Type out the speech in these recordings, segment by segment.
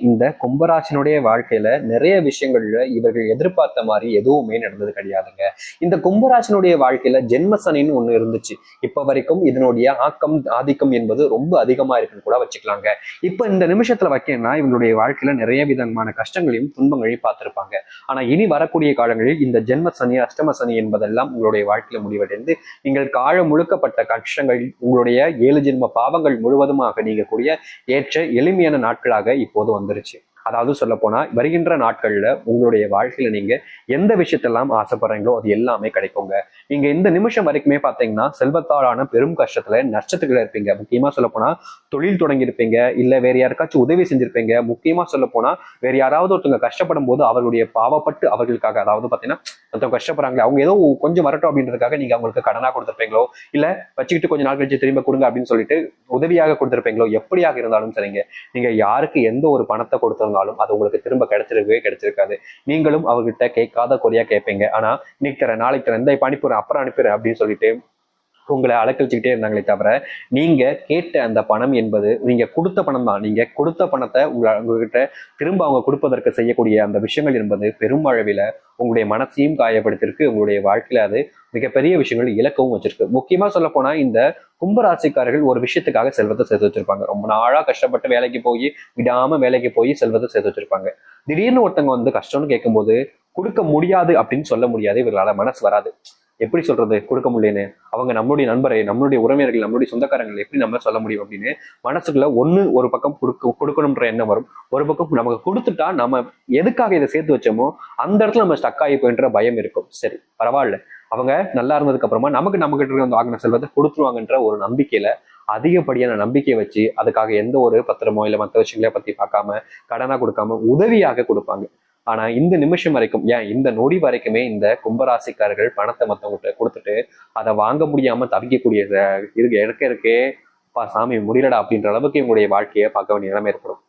இந்த கும்பராசினுடைய வாழ்க்கையில நிறைய விஷயங்கள்ல இவர்கள் எதிர்பார்த்த மாதிரி எதுவுமே நடந்தது கிடையாதுங்க. இந்த கும்பராசினுடைய வாழ்க்கையில ஜென்ம சனின்னு ஒண்ணு இருந்துச்சு. இப்ப வரைக்கும் இதனுடைய ஆக்கம் ஆதிக்கம் என்பது ரொம்ப அதிகமா இருக்குன்னு கூட வச்சுக்கலாங்க. இப்ப இந்த நிமிஷத்துல வைக்கணும்னா இவங்களுடைய வாழ்க்கையில நிறைய விதமான கஷ்டங்களையும் துன்பங்களையும் பார்த்திருப்பாங்க. ஆனா இனி வரக்கூடிய காலங்களில் இந்த ஜென்ம சனி அஷ்டம சனி என்பதெல்லாம் உங்களுடைய வாழ்க்கையில முடிவடைந்து நீங்கள் காலம் முழுக்கப்பட்ட கஷ்டங்கள் உங்களுடைய ஏழு ஜென்ம பாவங்கள் முழுவதுமாக நீங்கக்கூடிய ஏற்ற எளிமையான நாட்களாக இப்போது வந்து வந்துருச்சு அதாவது சொல்ல போனா வருகின்ற நாட்கள்ல உங்களுடைய வாழ்க்கையில நீங்க எந்த விஷயத்தெல்லாம் ஆசைப்படுறீங்களோ அது எல்லாமே கிடைக்குங்க. நீங்க இந்த நிமிஷம் வரைக்குமே பாத்தீங்கன்னா செல்வத்தாலான பெரும் கஷ்டத்துல நஷ்டத்துக்குள்ள இருப்பீங்க. முக்கியமா சொல்ல போனா தொழில் தொடங்கியிருப்பீங்க இல்ல வேற யாருக்காச்சும் உதவி செஞ்சிருப்பீங்க. முக்கியமா சொல்ல போனா வேற யாராவது ஒருத்தவங்க கஷ்டப்படும் போது அவர்களுடைய பாவப்பட்டு அவர்களுக்காக அதாவது பாத்தீங்கன்னா ஒருத்தவங்க கஷ்டப்படுறாங்களே அவங்க ஏதோ கொஞ்சம் வரட்டும் அப்படின்றதுக்காக நீங்க அவங்களுக்கு கடனா கொடுத்துருப்பீங்களோ இல்ல வச்சுக்கிட்டு கொஞ்ச நாள் கழிச்சு திரும்ப கொடுங்க அப்படின்னு சொல்லிட்டு உதவியாக கொடுத்துருப்பீங்களோ எப்படியாக இருந்தாலும் சரிங்க. நீங்க யாருக்கு எந்த ஒரு பணத்தை வாங்கினாலும் அது உங்களுக்கு திரும்ப கிடைச்சிருக்கவே கிடைச்சிருக்காது. நீங்களும் அவர்கிட்ட கேட்காத குறையா கேட்பீங்க. ஆனா இன்னைக்கு தரேன் நாளைக்கு தரேன் இந்த இப்ப அனுப்பிடுறேன் அப்புறம் அனுப்பிடுறேன் அப்படின்னு சொல்லிட்டு உங்களை அலக்கழிச்சுக்கிட்டே இருந்தாங்களே தவிர நீங்க கேட்ட அந்த பணம் என்பது நீங்க கொடுத்த பணம் தான். நீங்க கொடுத்த பணத்தை உங்க உங்ககிட்ட திரும்ப அவங்க கொடுப்பதற்கு செய்யக்கூடிய அந்த விஷயங்கள் என்பது பெருமளவில் உங்களுடைய மனசையும் காயப்படுத்திருக்கு உங்களுடைய வாழ்க்கையில அது மிகப்பெரிய விஷயங்கள் இலக்கவும் வச்சிருக்கு. முக்கியமா சொல்ல போனா இந்த கும்பராசிக்காரர்கள் ஒரு விஷயத்துக்காக செல்வத்தை சேர்த்து வச்சிருப்பாங்க. ரொம்ப நாளா கஷ்டப்பட்டு வேலைக்கு போய் விடாம வேலைக்கு போய் செல்வத்தை சேர்த்து வச்சிருப்பாங்க. திடீர்னு ஒருத்தவங்க வந்து கஷ்டம்னு கேட்கும்போது கொடுக்க முடியாது அப்படின்னு சொல்ல முடியாது. இவர்களால மனசு வராது. எப்படி சொல்றது கொடுக்க முடியலன்னு. அவங்க நம்மளுடைய நண்பரை நம்மளுடைய உறவினர்கள் நம்மளுடைய சொந்தக்காரங்களை எப்படி நம்ம சொல்ல முடியும் அப்படின்னு மனசுக்குள்ள ஒண்ணு ஒரு பக்கம் கொடுக்க கொடுக்கணுன்ற எண்ணம் வரும். ஒரு பக்கம் நமக்கு கொடுத்துட்டா நம்ம எதுக்காக இதை சேர்த்து வச்சோமோ அந்த இடத்துல நம்ம ஸ்டக் ஆகி போயின்ற பயம் இருக்கும். சரி பரவாயில்ல. அவங்க நல்லா இருந்ததுக்கு அப்புறமா நமக்கு நம்ம கிட்ட இருக்க வாங்கின செல்வத்தை கொடுத்துருவாங்கன்ற ஒரு நம்பிக்கையில அதிகப்படியான நம்பிக்கையை வச்சு அதுக்காக எந்த ஒரு பத்திரமோ இல்லை மற்ற விஷயங்கள பத்தி பார்க்காம கடனா கொடுக்காம உதவியாக கொடுப்பாங்க. ஆனா இந்த நிமிஷம் வரைக்கும் ஏன் இந்த நொடி வரைக்குமே இந்த கும்பராசிக்காரர்கள் பணத்தை மத்தவங்ககிட்ட கொடுத்துட்டு அதை வாங்க முடியாம தவிக்கக்கூடிய இருக்க இருக்கே. பா சாமி முடியலடா அப்படின்ற அளவுக்கு இவங்களுடைய வாழ்க்கையை பார்க்க வேண்டிய நிலைமை ஏற்படும்.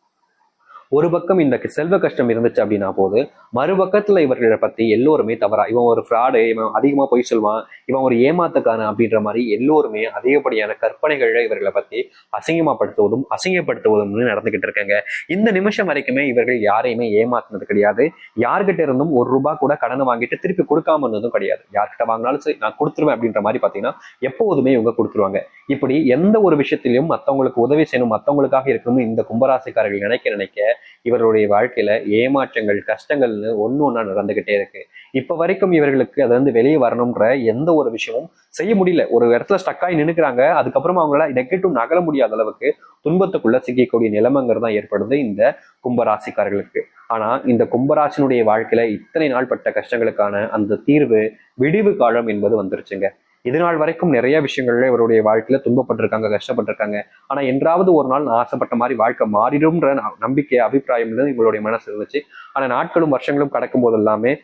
ஒரு பக்கம் இந்த செல்வ கஷ்டம் இருந்துச்சு அப்படின்னா போது மறுபக்கத்துல இவர்களை பத்தி எல்லோருமே தவறா இவன் ஒரு ஃப்ராடு இவன் அதிகமா பொய் சொல்வான் இவன் ஒரு ஏமாத்துக்கான அப்படின்ற மாதிரி எல்லோருமே அதிகப்படியான கற்பனைகள்ல இவர்களை பத்தி அசிங்கமாப்படுத்துவதும் அசிங்கப்படுத்துவதும் நடந்துகிட்டு இருக்காங்க. இந்த நிமிஷம் வரைக்குமே இவர்கள் யாரையுமே ஏமாத்தினது கிடையாது. யார்கிட்ட இருந்தும் ஒரு ரூபாய் கூட கடனை வாங்கிட்டு திருப்பி கொடுக்காம இருந்ததும் கிடையாது. யார்கிட்ட வாங்கினாலும் சரி நான் கொடுத்துருவேன் அப்படின்ற மாதிரி பாத்தீங்கன்னா எப்போதுமே இவங்க கொடுத்துருவாங்க. இப்படி எந்த ஒரு விஷயத்திலையும் மத்தவங்களுக்கு உதவி செய்யணும் மத்தவங்களுக்காக இருக்கணும் இந்த கும்பராசிக்காரர்கள் நினைக்க நினைக்க இவர்களுடைய வாழ்க்கையில ஏமாற்றங்கள் கஷ்டங்கள்னு ஒண்ணு ஒன்றா நடந்துகிட்டே இருக்கு. இப்ப வரைக்கும் இவர்களுக்கு அது வந்து வெளியே வரணும்ன்ற எந்த ஒரு விஷயமும் செய்ய முடியல. ஒரு இடத்துல ஸ்டக்காகி நின்னுக்கிறாங்க. அதுக்கப்புறமா அவங்களால நெகட்டிவ் நகல முடியாத அளவுக்கு துன்பத்துக்குள்ள சிக்கக்கூடிய நிலைமைங்கிறது தான் ஏற்படுது இந்த கும்பராசிக்காரர்களுக்கு. ஆனா இந்த கும்பராசினுடைய வாழ்க்கையில இத்தனை நாள் பட்ட கஷ்டங்களுக்கான அந்த தீர்வு விடிவு காலம் என்பது வந்துருச்சுங்க. இது நாள் வரைக்கும் நிறைய விஷயங்கள்ல இவருடைய வாழ்க்கையில துன்பப்பட்டிருக்காங்க கஷ்டப்பட்டிருக்காங்க. ஆனா என்றாவது ஒரு நாள் நான் ஆசைப்பட்ட மாதிரி வாழ்க்கை மாறிடும்ன்ற ந- நம்பிக்கை அபிப்பிராயம் இவங்களுடைய மனசு இருந்துச்சு. ஆனா நாட்களும் வருஷங்களும் கடக்கும் போது எல்லாமே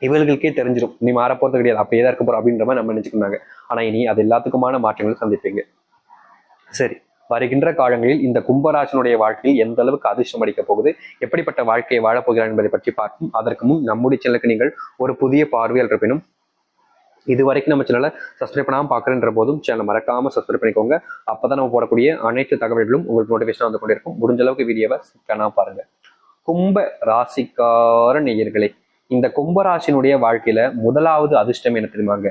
இவர்களுக்கே தெரிஞ்சிடும் நீ மாறப்போறது கிடையாது. அப்படியே தான் இருக்க போறோம் அப்படின்ற மாதிரி நம்ம நினைச்சுக்கிறாங்க ஆனா இனி அது எல்லாத்துக்குமான மாற்றங்கள் சந்திப்பீங்க. சரி வருகின்ற காலங்களில் இந்த கும்பராசனுடைய வாழ்க்கையில் எந்த அளவுக்கு அதிர்ஷ்டம் அடிக்கப் போகுது? எப்படிப்பட்ட வாழ்க்கையை வாழப் போகிறார் என்பதை பற்றி பார்க்கும் அதற்கு முன் நம்முடைய சேனலுக்கு நீங்கள் ஒரு புதிய பார்வையால் இருப்பினும் இது வரைக்கும் நம்ம சேனலை சப்ஸ்கிரைப் பண்ணாமல் பார்க்குறன்ற போதும் சேனலை மறக்காம சப்ஸ்கிரைப் பண்ணிக்கோங்க. அப்பதான் நம்ம போடக்கூடிய அனைத்து தகவல்களும் உங்களுக்கு நோட்டிஃபிகேஷன் வந்து கொண்டே இருக்கும் முடிஞ்ச அளவுக்கு வீடியோவை காணாம பாருங்க. கும்ப ராசிக்கார நேயர்களே இந்த கும்பராசினுடைய வாழ்க்கையில முதலாவது அதிர்ஷ்டம் என்ன தெரியுமாங்க?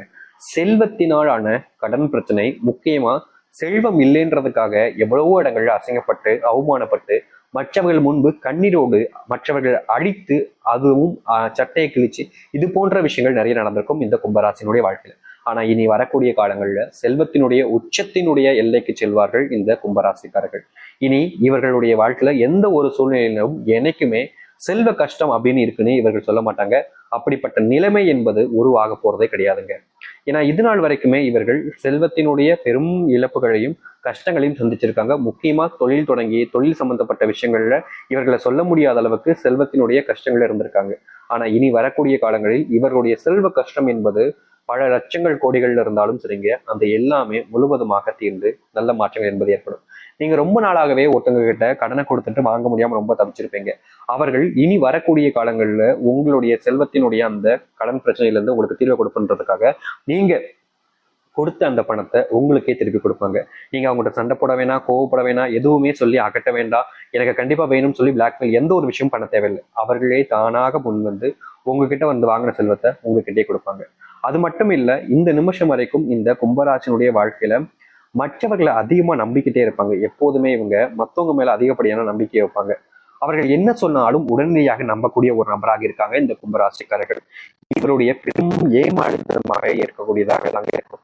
செல்வத்தினாலான கடன் பிரச்சனை முக்கியமா செல்வம் இல்லைன்றதுக்காக எவ்வளவோ இடங்கள்ல அசிங்கப்பட்டு அவமானப்பட்டு மற்றவர்கள் முன்பு கண்ணீரோடு மற்றவர்கள் அழித்து அதுவும் சட்டையை கிழிச்சு இது போன்ற விஷயங்கள் நிறைய நடந்திருக்கும் இந்த கும்பராசினுடைய வாழ்க்கையில. ஆனா இனி வரக்கூடிய காலங்கள்ல செல்வத்தினுடைய உச்சத்தினுடைய எல்லைக்கு செல்வார்கள் இந்த கும்பராசிக்காரர்கள். இனி இவர்களுடைய வாழ்க்கையில எந்த ஒரு சூழ்நிலையிலும் என்னைக்குமே செல்வ கஷ்டம் அப்படின்னு இருக்குன்னு இவர்கள் சொல்ல மாட்டாங்க. அப்படிப்பட்ட நிலைமை என்பது உருவாக போறதே கிடையாதுங்க. ஏன்னா இது நாள் வரைக்குமே இவர்கள் செல்வத்தினுடைய பெரும் இழப்புகளையும் கஷ்டங்களையும் சந்திச்சிருக்காங்க. முக்கியமா தொழில் தொடங்கி தொழில் சம்பந்தப்பட்ட விஷயங்கள்ல இவர்களை சொல்ல முடியாத அளவுக்கு செல்வத்தினுடைய கஷ்டங்கள் இருந்திருக்காங்க. ஆனா இனி வரக்கூடிய காலங்களில் இவர்களுடைய செல்வ கஷ்டம் என்பது பல லட்சங்கள் கோடிகள்ல இருந்தாலும் சரிங்க அந்த எல்லாமே முழுவதுமாக தீர்ந்து நல்ல மாற்றங்கள் என்பது ஏற்படும். நீங்க ரொம்ப நாளாகவே ஒருத்தவங்க கிட்ட கடனை கொடுத்துட்டு வாங்க முடியாம ரொம்ப தவிச்சிருப்பீங்க அவர்கள் இனி வரக்கூடிய காலங்களில் உங்களுடைய செல்வத்தினுடைய அந்த கடன் பிரச்சனையில இருந்து உங்களுக்கு தீர்வு கொடுப்புன்றதுக்காக நீங்க கொடுத்த அந்த பணத்தை உங்களுக்கே திருப்பி கொடுப்பாங்க. நீங்க அவங்கள்ட்ட சண்டை போட வேணாம் கோவப்பட வேணாம் எதுவுமே சொல்லி அகட்ட வேண்டாம். எனக்கு கண்டிப்பா வேணும்னு சொல்லி பிளாக்மெயில் எந்த ஒரு விஷயம் பண்ண தேவையில்லை. அவர்களே தானாக முன் வந்து உங்ககிட்ட வந்து வாங்கின செல்வத்தை உங்ககிட்டே கொடுப்பாங்க. அது மட்டும் இல்ல இந்த நிமிஷம் வரைக்கும் இந்த கும்பராசனுடைய வாழ்க்கையில மற்றவர்களை அதிகமா நம்பிக்கிட்டே இருப்பாங்க. எப்போதுமே இவங்க மத்தவங்க மேல அதிகப்படியான நம்பிக்கை வைப்பாங்க. அவர்கள் என்ன சொன்னாலும் உடனடியாக நம்பக்கூடிய ஒரு நபராக இருக்காங்க இந்த கும்பராசிக்காரர்கள். இவருடைய பெரும் ஏமாற்றமாக இருக்கக்கூடியதாக தாங்க இருக்கும்.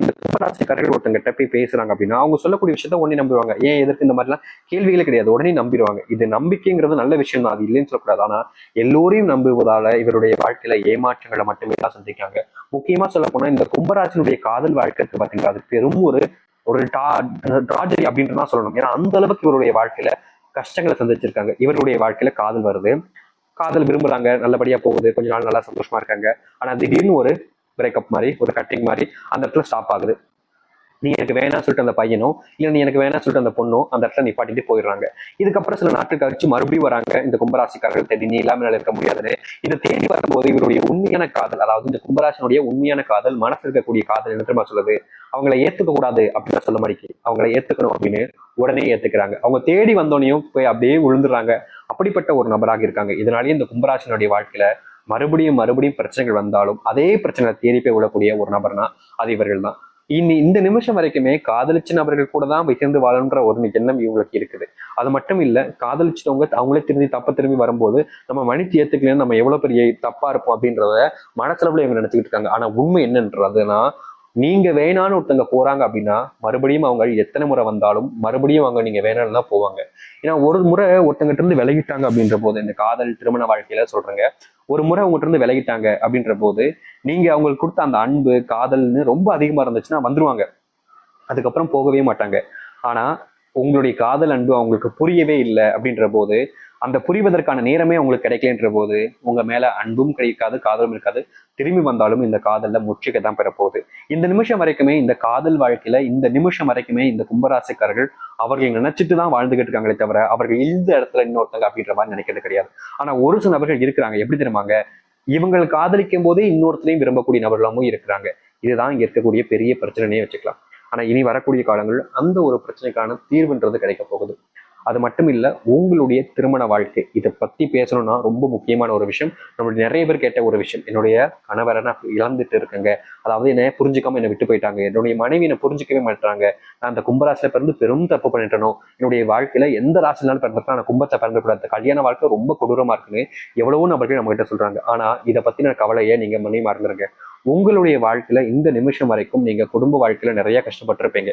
இந்த கும்பராசிக்காரர்கள் ஒருத்தங்கிட்ட போய் பேசுறாங்க அப்படின்னா அவங்க சொல்லக்கூடிய விஷயத்த உடனே நம்பிடுவாங்க. ஏன் எதற்கு இந்த மாதிரிலாம்? கேள்விகளே கிடையாது. உடனே நம்பிடுவாங்க. இது நம்பிக்கைங்கிறது நல்ல விஷயம் தான் அது இல்லைன்னு சொல்லக்கூடாது. ஆனா எல்லோரையும் நம்புவதால இவருடைய வாழ்க்கையில ஏமாற்றங்களை மட்டுமே தான் சந்திக்காங்க முக்கியமா சொல்ல போனா இந்த கும்பராசினுடைய காதல் வாழ்க்கை இருக்கு பாத்தீங்களா? அது பெரும் ஒரு ஒரு டா ட்ராஜடி அப்படின்ட்டு தான் சொல்லணும். ஏன்னா அந்த அளவுக்கு இவருடைய வாழ்க்கையில கஷ்டங்களை சந்திச்சிருக்காங்க. இவருடைய வாழ்க்கையில காதல் வருது. காதல் விரும்புறாங்க. நல்லபடியா போகுது. கொஞ்ச நாள் நல்லா சந்தோஷமா இருக்காங்க. ஆனா திடீர்னு ஒரு பிரேக்கப் மாதிரி ஒரு கட்டிங் மாதிரி அந்த இடத்துல ஸ்டாப் ஆகுது. நீ எனக்கு வேணாம் சொல்லிட்டு அந்த பையனும் இல்லை நீ எனக்கு வேணாம் சொல்லிட்டு அந்த பொண்ணும் அந்த இடத்துல நிப்பாட்டிட்டு போயிடுறாங்க. இதுக்கப்புறம் சில நாட்கள் கழிச்சு மறுபடியும் வராங்க இந்த கும்பராசிக்காரர்கள் தேடி நீ இல்லாமல் இருக்க முடியாதுன்னு. இதை தேடி வரும்போது இவருடைய உண்மையான காதல் அதாவது இந்த கும்பராசினுடைய உண்மையான காதல் மனசு இருக்கக்கூடிய காதல் என்ன சொல்லுது? அவங்கள ஏத்துக்க கூடாது அப்படின்னு சொல்ல மாட்டேங்குது அவங்கள ஏத்துக்கணும் அப்படின்னு உடனே ஏத்துக்கிறாங்க. அவங்க தேடி வந்தோடனையும் போய் அப்படியே விழுந்துடுறாங்க அப்படிப்பட்ட ஒரு நபராக இருக்காங்க. இதனாலேயே இந்த கும்பராசினுடைய வாழ்க்கையில மறுபடியும் மறுபடியும் பிரச்சனைகள் வந்தாலும் அதே பிரச்சனை தேடி போய் விடக்கூடிய ஒரு நபர்னா அது இவர்கள் தான் இனி இந்த நிமிஷம் வரைக்குமே காதலிச்ச நபர்கள் கூட தான் சேர்ந்து வாழணுன்ற ஒரு எண்ணம் இவங்களுக்கு இருக்குது. அது மட்டும் இல்ல காதலிச்சிட்டவங்க அவங்களே திரும்பி தப்ப திரும்பி வரும்போது நம்ம மன்னித்து ஏத்துக்கலன்னு நம்ம எவ்வளவு பெரிய தப்பா இருப்போம் அப்படின்றத மனசளவுல இவங்க நினைச்சுக்கிட்டு இருக்காங்க. ஆனா உண்மை என்னன்றதுன்னா நீங்க வேணான்னு ஒருத்தங்க போறாங்க அப்படின்னா மறுபடியும் அவங்க எத்தனை முறை வந்தாலும் மறுபடியும் அவங்க நீங்க வேணாம்னு தான் போவாங்க. ஏன்னா ஒரு முறை ஒருத்தங்கிட்ட இருந்து விலகிட்டாங்க அப்படின்ற போது இந்த காதல் திருமண வாழ்க்கையில சொல்றேங்க. ஒரு முறை அவங்ககிட்ட இருந்து விலகிட்டாங்க அப்படின்ற போது நீங்க அவங்களுக்கு கொடுத்த அந்த அன்பு காதல்னு ரொம்ப அதிகமா இருந்துச்சுன்னா வந்துருவாங்க. அதுக்கப்புறம் போகவே மாட்டாங்க. ஆனா உங்களுடைய காதல் அன்பு அவங்களுக்கு புரியவே இல்லை அப்படின்ற போது அந்த புரிவதற்கான நேரமே உங்களுக்கு கிடைக்கலன்ற போது உங்க மேல அன்பும் கிடைக்காது காதலும் இருக்காது. திரும்பி வந்தாலும் இந்த காதல்ல முற்றுகை தான் பெறப்போகுது. இந்த நிமிஷம் வரைக்குமே இந்த காதல் வாழ்க்கையில இந்த நிமிஷம் வரைக்குமே இந்த கும்பராசிக்காரர்கள் அவர்கள் நினைச்சிட்டு தான் வாழ்ந்துகிட்டு இருக்காங்களே தவிர அவர்கள் இந்த இடத்துல இன்னொருத்தங்க அப்படின்ற மாதிரி நினைக்கிறது கிடையாது. ஆனா ஒரு சில நபர்கள் இருக்கிறாங்க. எப்படி தெரியுமாங்க? இவங்கள் காதலிக்கும் போதே இன்னொருத்தரையும் விரும்பக்கூடிய நபர்களாகவும் இருக்கிறாங்க. இதுதான் இங்க இருக்கக்கூடிய பெரிய பிரச்சனையே வச்சுக்கலாம். ஆனா இனி வரக்கூடிய காலங்கள் அந்த ஒரு பிரச்சனைக்கான தீர்வுன்றது கிடைக்க போகுது. அது மட்டும் இல்லை உங்களுடைய திருமண வாழ்க்கை. இதை பற்றி பேசணும்னா ரொம்ப முக்கியமான ஒரு விஷயம். நம்மளுடைய நிறைய பேர் கேட்ட ஒரு விஷயம். என்னுடைய கணவரை நான் இழந்துட்டு இருக்கேங்க. அதாவது என்ன புரிஞ்சுக்காம என்னை விட்டு போயிட்டாங்க. என்னுடைய மனைவி என்னை புரிஞ்சுக்கவே மாட்டாங்க நான் அந்த கும்பராசில பிறந்து பெரும் தப்பு பண்ணிட்டனும் என்னுடைய வாழ்க்கையில எந்த ராசினாலும் பிறந்தப்ப நான் கும்பத்தை பிறந்தக்கூடாது கல்யாண வாழ்க்கை ரொம்ப கொடூரமா இருக்குன்னு எவ்வளவோ நபர்கள் நம்ம கிட்ட சொல்றாங்க. ஆனா இதை பத்தின கவலையை நீங்க மனைவி மறந்துருங்க உங்களுடைய வாழ்க்கையில இந்த நிமிஷம் வரைக்கும் நீங்க குடும்ப வாழ்க்கையில நிறைய கஷ்டப்பட்டிருப்பீங்க.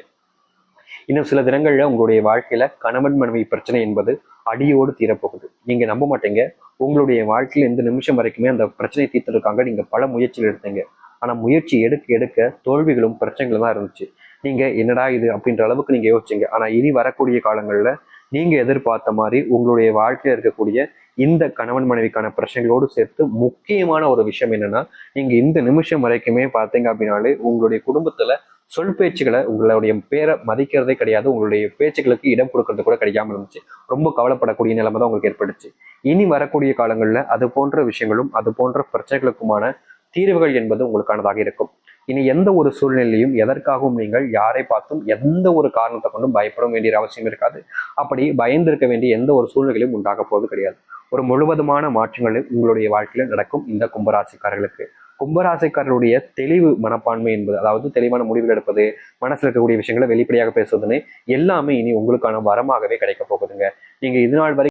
இன்னும் சில தினங்கள்ல உங்களுடைய வாழ்க்கையில கணவன் மனைவி பிரச்சனை என்பது அடியோடு தீரப்போகுது. நீங்க நம்ப மாட்டீங்க. உங்களுடைய வாழ்க்கையில இந்த நிமிஷம் வரைக்குமே அந்த பிரச்சனையை தீர்த்துருக்காங்க. நீங்க பல முயற்சிகள் எடுத்தீங்க. ஆனா முயற்சி எடுக்க எடுக்க தோல்விகளும் பிரச்சனைகளும் தான் இருந்துச்சு. நீங்க என்னடா இது அப்படின்ற அளவுக்கு நீங்க யோசிச்சீங்க. ஆனா இனி வரக்கூடிய காலங்கள்ல நீங்க எதிர்பார்த்த மாதிரி உங்களுடைய வாழ்க்கையில இருக்கக்கூடிய இந்த கணவன் மனைவிக்கான பிரச்சனைகளோடு சேர்த்து முக்கியமான ஒரு விஷயம் என்னன்னா நீங்க இந்த நிமிஷம் வரைக்குமே பார்த்தீங்க அப்படின்னாலே உங்களுடைய குடும்பத்துல சொல் பேச்சுகளை உங்களுடைய பேரை மதிக்கிறதே கிடையாது. உங்களுடைய பேச்சுகளுக்கு இடம் கொடுக்கறது கூட கிடைக்காம இருந்துச்சு. ரொம்ப கவலைப்படக்கூடிய நிலைமை தான் உங்களுக்கு ஏற்பட்டுச்சு. இனி வரக்கூடிய காலங்களில் அது போன்ற விஷயங்களும் அது போன்ற பிரச்சனைகளுக்குமான தீர்வுகள் என்பது உங்களுக்கானதாக இருக்கும். இனி எந்த ஒரு சூழ்நிலையும் எதற்காகவும் நீங்கள் யாரை பார்த்தும் எந்த ஒரு காரணத்தை கொண்டும் பயப்பட வேண்டிய அவசியம் இருக்காது. அப்படி பயந்திருக்க வேண்டிய எந்த ஒரு சூழ்நிலையும் உண்டாக போவது கிடையாது. ஒரு முழுவதுமான மாற்றங்கள் உங்களுடைய வாழ்க்கையில் நடக்கும் இந்த கும்பராசிக்காரர்களுக்கு. கும்பராசிக்காரருடைய தெளிவு மனப்பான்மை என்பது அதாவது தெளிவான முடிவுகள் எடுப்பது மனசில் இருக்கக்கூடிய விஷயங்களை வெளிப்படையாக பேசுவதுன்னு எல்லாமே இனி உங்களுக்கான வரமாகவே கிடைக்க போகுதுங்க. நீங்க இது நாள் வரை